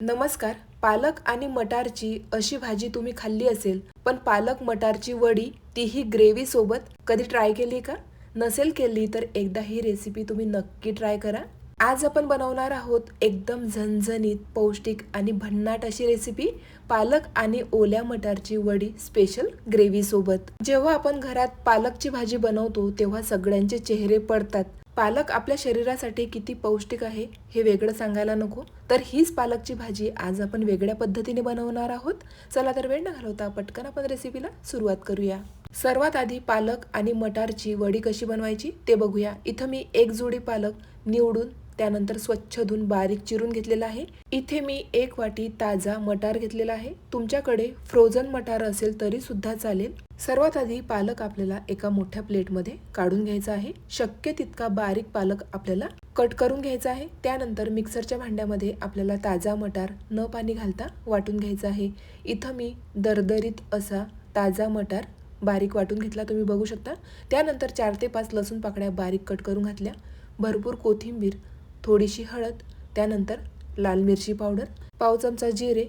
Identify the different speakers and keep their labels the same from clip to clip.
Speaker 1: नमस्कार. पालक आणि मटारची अशी भाजी तुम्ही खाल्ली असेल पण पालक मटारची वडी तीही ग्रेव्ही सोबत कधी ट्राय केली का? नसेल केली तर एकदा ही रेसिपी तुम्ही नक्की ट्राय करा. आज आपण बनवणार आहोत एकदम झणझणीत पौष्टिक आणि भन्नाट अशी रेसिपी पालक आणि ओल्या मटारची वडी स्पेशल ग्रेव्ही सोबत. जेव्हा आपण घरात पालकची भाजी बनवतो तेव्हा सगळ्यांचे चेहरे पडतात. पालक आपल्या शरीरासाठी किती पौष्टिक आहे हे वेगळं सांगायला नको. तर हीच पालकची भाजी आज आपण वेगळ्या पद्धतीने बनवणार आहोत. चला तर वेळ न घालवता पटकन आपण रेसिपीला सुरुवात करूया. सर्वात आधी पालक आणि मटारची वडी कशी बनवायची ते बघूया. इथं मी एक जोडी पालक निवडून त्यानंतर स्वच्छ धुवून बारीक चिरून घेतलेला आहे. इथे मी एक वाटी ताजा मटार घेतलेला आहे. तुमच्याकडे फ्रोझन मटार असेल तरी सुद्धा चालेल. सर्वात आधी पालक आपल्याला एका मोठ्या प्लेटमध्ये काढून घ्यायचा आहे. शक्य तितका बारीक पालक आपल्याला कट करून घ्यायचा आहे. त्यानंतर मिक्सरच्या भांड्यामध्ये आपल्याला ताजा मटार न पाणी घालता वाटून घ्यायचा आहे. इथं मी दरदरीत असा ताजा मटार बारीक वाटून घेतला तुम्ही बघू शकता. त्यानंतर चार ते पाच लसूण पाकळ्या बारीक कट करून घातल्या. भरपूर कोथिंबीर थोडीशी हळद त्यानंतर लाल मिरची पावडर पाव चमचा जिरे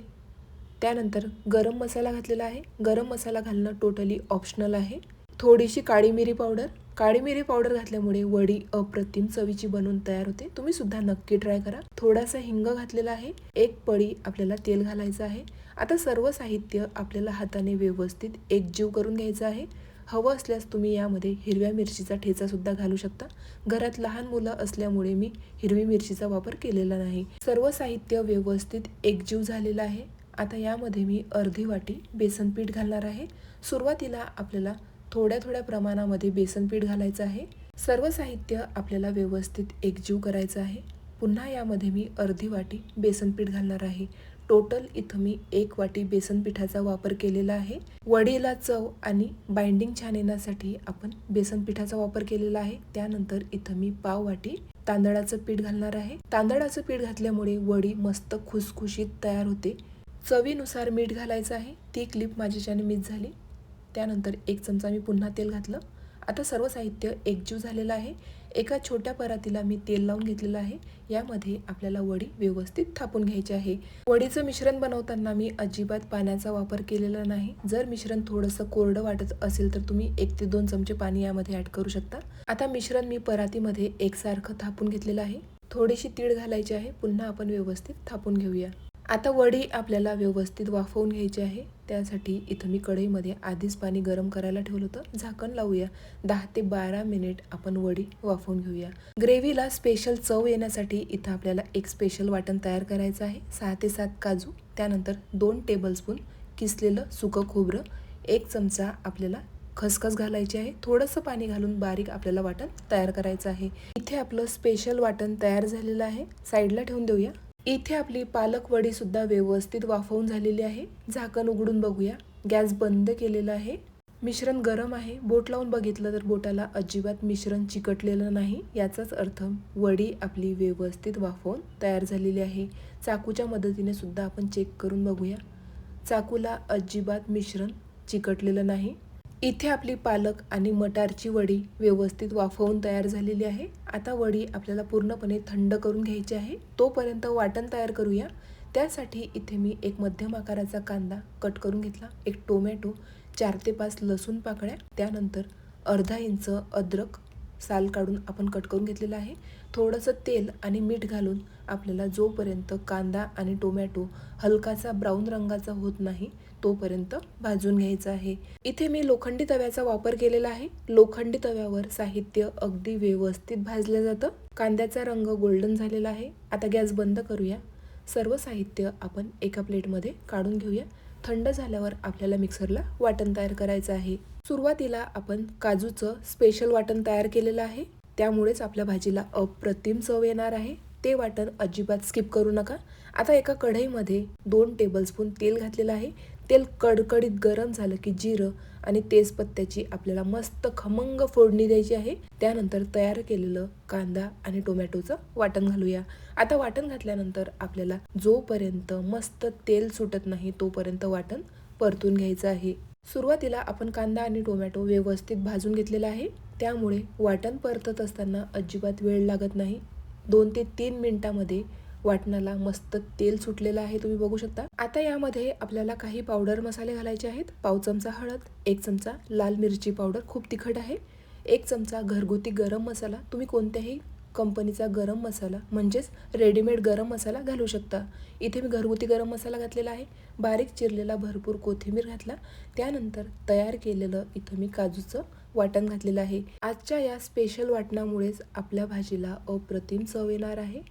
Speaker 1: त्यानंतर गरम मसाला घातलेला आहे. गरम मसाला घालणं टोटली ऑप्शनल आहे. थोडीशी काळी मिरी पावडर. काळी मिरी पावडर घातल्यामुळे वडी अप्रतिम चवीची बनवून तयार होते. तुम्ही सुद्धा नक्की ट्राय करा. थोडासा हिंग घातलेला आहे. एक पळी आपल्याला तेल घालायचं आहे. आता सर्व साहित्य आपल्याला हाताने व्यवस्थित एकजीव करून घ्यायचं आहे. हवं असल्यास तुम्ही यामध्ये हिरव्या मिरचीचा ठेचासुद्धा घालू शकता. घरात लहान मुलं असल्यामुळे मी हिरवी मिरचीचा वापर केलेला नाही. सर्व साहित्य व्यवस्थित एकजीव झालेलं आहे. आता यामध्ये मी अर्धी वाटी बेसन पीठ घालणार आहे. सुरुवातीला आपल्याला थोड्या थोड्या प्रमाणामध्ये बेसन पीठ घालायचं आहे. सर्व साहित्य आपल्याला व्यवस्थित एकजीव करायचं आहे. पुन्हा यामध्ये मी अर्धी वाटी बेसन पीठ घालणार आहे. टोटल इथं मी एक वाटी बेसन पिठाचा वापर केलेला आहे. वडीला चव आणि बाइंडिंग छान येण्यासाठी आपण बेसन पिठाचा वापर केलेला आहे. त्यानंतर इथं मी पाव वाटी तांदळाचं पीठ घालणार आहे. तांदळाचं पीठ घातल्यामुळे वडी मस्त खुसखुशीत तयार होते. चवीनुसार मीठ घालायचं आहे. ती क्लिप माझ्याच्याने मिस झाली. त्यानंतर एक चमचा मी पुन्हा तेल घातलं. आता सर्व साहित्य एकजीव झालेलं आहे. एका छोट्या परातीला मी तेल लावून घेतलेलं आहे. यामध्ये आपल्याला वडी व्यवस्थित थापून घ्यायची आहे. वडीचं मिश्रण बनवताना मी अजिबात पाण्याचा वापर केलेला नाही. जर मिश्रण थोडंसं कोरडं वाटत असेल तर तुम्ही एक ते दोन चमचे पाणी यामध्ये ॲड करू शकता. आता मिश्रण मी परातीमध्ये एकसारखं थापून घेतलेलं आहे. थोडीशी तीळ घालायची आहे. पुन्हा आपण व्यवस्थित थापून घेऊया. आता वडी आपल्याला व्यवस्थित वाफवून घ्यायची आहे. त्यासाठी इथं मी कढईमध्ये आधीच पाणी गरम करायला ठेवलं होतं. झाकण लावूया. दहा ते बारा मिनिट आपण वडी वाफवून घेऊया. ग्रेव्हीला स्पेशल चव येण्यासाठी इथं आपल्याला एक स्पेशल वाटण तयार करायचं आहे. सहा ते सात काजू त्यानंतर दोन टेबलस्पून किसलेलं सुकं खोबरं एक चमचा आपल्याला खसखस घालायची आहे. थोडंसं पाणी घालून बारीक आपल्याला वाटण तयार करायचं आहे. इथे आपलं स्पेशल वाटण तयार झालेलं आहे. साईडला ठेवून देऊया. इथे आपली पालक वडीसुद्धा व्यवस्थित वाफवून झालेली आहे. झाकण उघडून बघूया. गॅस बंद केलेला आहे. मिश्रण गरम आहे. बोट लावून बघितलं तर बोटाला अजिबात मिश्रण चिकटलेलं नाही. याचाच अर्थ वडी आपली व्यवस्थित वाफवून तयार झालेली आहे. चाकूच्या मदतीने सुद्धा आपण चेक करून बघूया. चाकूला अजिबात मिश्रण चिकटलेलं नाही. इथे आपली पालक आणि मटारची वडी व्यवस्थित वाफवून तयार झालेली आहे. आता वडी आपल्याला पूर्णपणे थंड करून घ्यायची आहे. तोपर्यंत वाटण तयार करूया. त्यासाठी इथे मी एक मध्यम आकाराचा कांदा कट करून घेतला. एक टोमॅटो चार ते पाच लसूण पाकळ्या त्यानंतर अर्धा इंच अद्रक साल काढून आपण कट करून घेतलेलं आहे. थोडंसं तेल आणि मीठ घालून आपल्याला जोपर्यंत कांदा आणि टोमॅटो हलकासा ब्राऊन रंगाचा होत नाही तोपर्यंत भाजून घ्यायचा आहे. इथे मी लोखंडी तव्याचा वापर केलेला आहे. लोखंडी तव्यावर साहित्य अगदी व्यवस्थित भाजलं जातं. कांद्याचा रंग गोल्डन झालेला आहे. आता गॅस बंद करूया. सर्व साहित्य आपण एका प्लेटमध्ये काढून घेऊया. थंड झाल्यावर आपल्याला मिक्सरला वाटण तयार करायचं आहे. सुरुवातीला आपण काजूचं स्पेशल वाटण तयार केलेलं आहे. त्यामुळेच आपल्या भाजीला अप्रतिम चव येणार आहे. ते वाटण अजिबात स्किप करू नका. आता एका कढईमध्ये दोन टेबलस्पून तेल घातलेलं आहे. तेल कडकडीत गरम झालं की जिरं आणि तेजपत्त्याची आपल्याला मस्त खमंग फोडणी द्यायची आहे. त्यानंतर तयार केलेलं कांदा आणि टोमॅटोचं वाटण घालूया. आता वाटण घातल्यानंतर आपल्याला जोपर्यंत मस्त तेल सुटत नाही तोपर्यंत वाटण परतून घ्यायचं आहे. सुरुवातीला आपण कांदा आणि टोमॅटो व्यवस्थित भाजून घेतलेला आहे. त्यामुळे वाटण परतत असताना अजिबात वेळ लागत नाही. दोन ते तीन मिनिटामध्ये वाटणाला मस्त तेल सुटलेलं आहे तुम्ही बघू शकता. आता यामध्ये आपल्याला काही पावडर मसाले घालायचे आहेत. पाव चमचा हळद एक चमचा लाल मिरची पावडर खूप तिखट आहे. एक चमचा घरगुती गरम मसाला. तुम्ही कोणत्याही कंपनीचा गरम मसाला म्हणजेच रेडीमेड गरम मसाला घालू शकता. इथे मी घरगुती गरम मसाला घातलेला आहे. बारीक चिरलेला भरपूर कोथिंबीर घातला. त्यानंतर तयार केलेलं इथं मी काजूचं वाटण घातलेलं आहे. आजच्या या स्पेशल वाटणामुळेच आपल्या भाजीला अप्रतिम चव येणार आहे.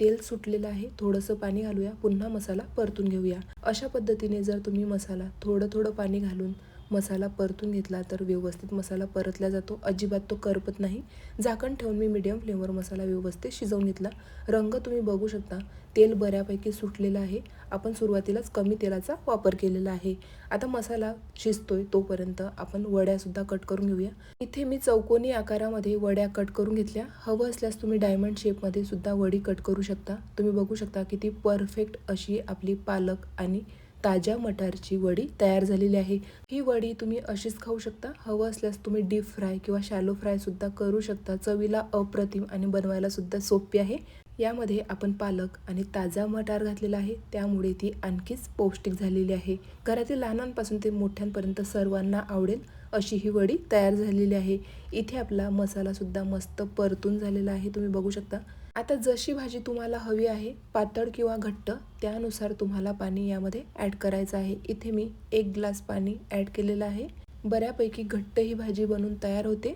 Speaker 1: तेल सुटलेलं आहे. थोडंसं पाणी घालूया. पुन्हा मसाला परतून घेऊया. अशा पद्धतीने जर तुम्ही मसाला थोडं थोडं पाणी घालून मसाला परतून घेतला तर व्यवस्थित मसाला परतला जातो. अजिबात तो करपत नाही. झाकण ठेवून मी मीडियम फ्लेमवर मसाला व्यवस्थित शिजवून घेतला. रंग तुम्ही बघू शकता. तेल बऱ्यापैकी सुटलेलं आहे. आपण सुरुवातीलाच कमी तेलाचा वापर केलेला आहे. आता मसाला शिजतोय तोपर्यंत आपण वड्यासुद्धा कट करून घेऊया. इथे मी चौकोनी आकारामध्ये वड्या कट करून घेतल्या. हवं असल्यास तुम्ही डायमंड शेपमध्ये सुद्धा वडी कट करू शकता. तुम्ही बघू शकता किती परफेक्ट अशी आपली पालक आणि ताज्या मटारची वडी तयार झालेली आहे. ही वडी तुम्ही अशीच खाऊ शकता. हवं असल्यास तुम्ही डीप फ्राय किंवा शॅलो फ्राय सुद्धा करू शकता. चवीला अप्रतिम आणि बनवायला सुद्धा सोपी आहे. यामध्ये आपण पालक आणि ताजा मटार घातलेला आहे. त्यामुळे ती आणखीच पौष्टिक झालेली आहे. घरातील लहानांपासून ते मोठ्यांपर्यंत सर्वांना आवडेल अशी ही वडी तयार झालेली आहे. इथे आपला मसाला सुद्धा मस्त परतून झालेला आहे. तुम्ही बघू शकता. आता जशी भाजी तुम्हाला हवी आहे पातळ किंवा घट्ट त्यानुसार तुम्हाला पाणी यामध्ये ॲड करायचं आहे. इथे मी एक ग्लास पाणी ॲड केलेलं आहे. बऱ्यापैकी घट्ट ही भाजी बनून तयार होते.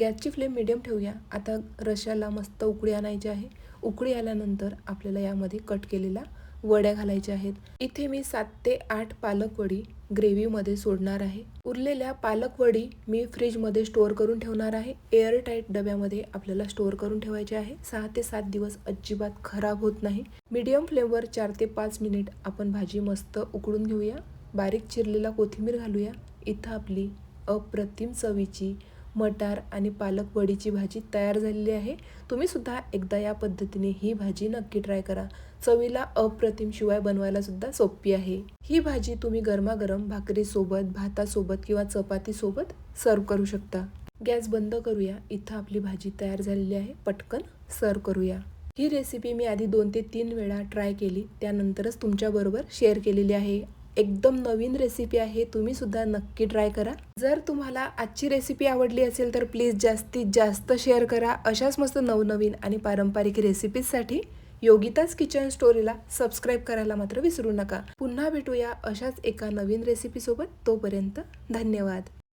Speaker 1: गॅसची फ्लेम मिडियम ठेवूया. आता रशाला मस्त उकळी आणायची आहे. उकळी आल्यानंतर आपल्याला यामध्ये कट केलेला वड्या घालायच्या आहेत. इथे मी सात ते आठ पालक वडी ग्रेव्हीमध्ये सोडणार आहे. उरलेल्या पालकवडी मी फ्रीजमध्ये स्टोअर करून ठेवणार आहे. एअरटाईट डब्यामध्ये आपल्याला स्टोअर करून ठेवायचे आहे. सहा ते सात दिवस अजिबात खराब होत नाही. मीडियम फ्लेमवर चार ते पाच मिनिट आपण भाजी मस्त उकळून घेऊया. बारीक चिरलेला कोथिंबीर घालूया. इथं आपली अप्रतिम चवीची मटार आणि पालक वडीची भाजी तयार झालेली आहे. तुम्ही सुद्धा एकदा या पद्धतीने ही भाजी नक्की ट्राय करा. चवीला अप्रतिम शिवाय बनवायला सुद्धा सोपी आहे. ही भाजी तुम्ही गरमागरम भाकरीसोबत भातासोबत किंवा चपातीसोबत सर्व करू शकता. गॅस बंद करूया. इथं आपली भाजी तयार झालेली आहे. पटकन सर्व करूया. ही रेसिपी मी आधी दोन ते तीन वेळा ट्राय केली. त्यानंतरच तुमच्याबरोबर शेअर केलेली आहे. एकदम नवीन रेसिपी आहे तुम्ही सुद्धा नक्की ट्राय करा. जर तुम्हाला आजची रेसिपी आवडली असेल तर प्लीज जास्तीत जास्त शेअर करा. अशाच मस्त नवनवीन आणि पारंपरिक रेसिपीजसाठी योगिताच किचन स्टोरीला सबस्क्राईब करायला मात्र विसरू नका. पुन्हा भेटूया अशाच एका नवीन रेसिपीसोबत तोपर्यंत धन्यवाद.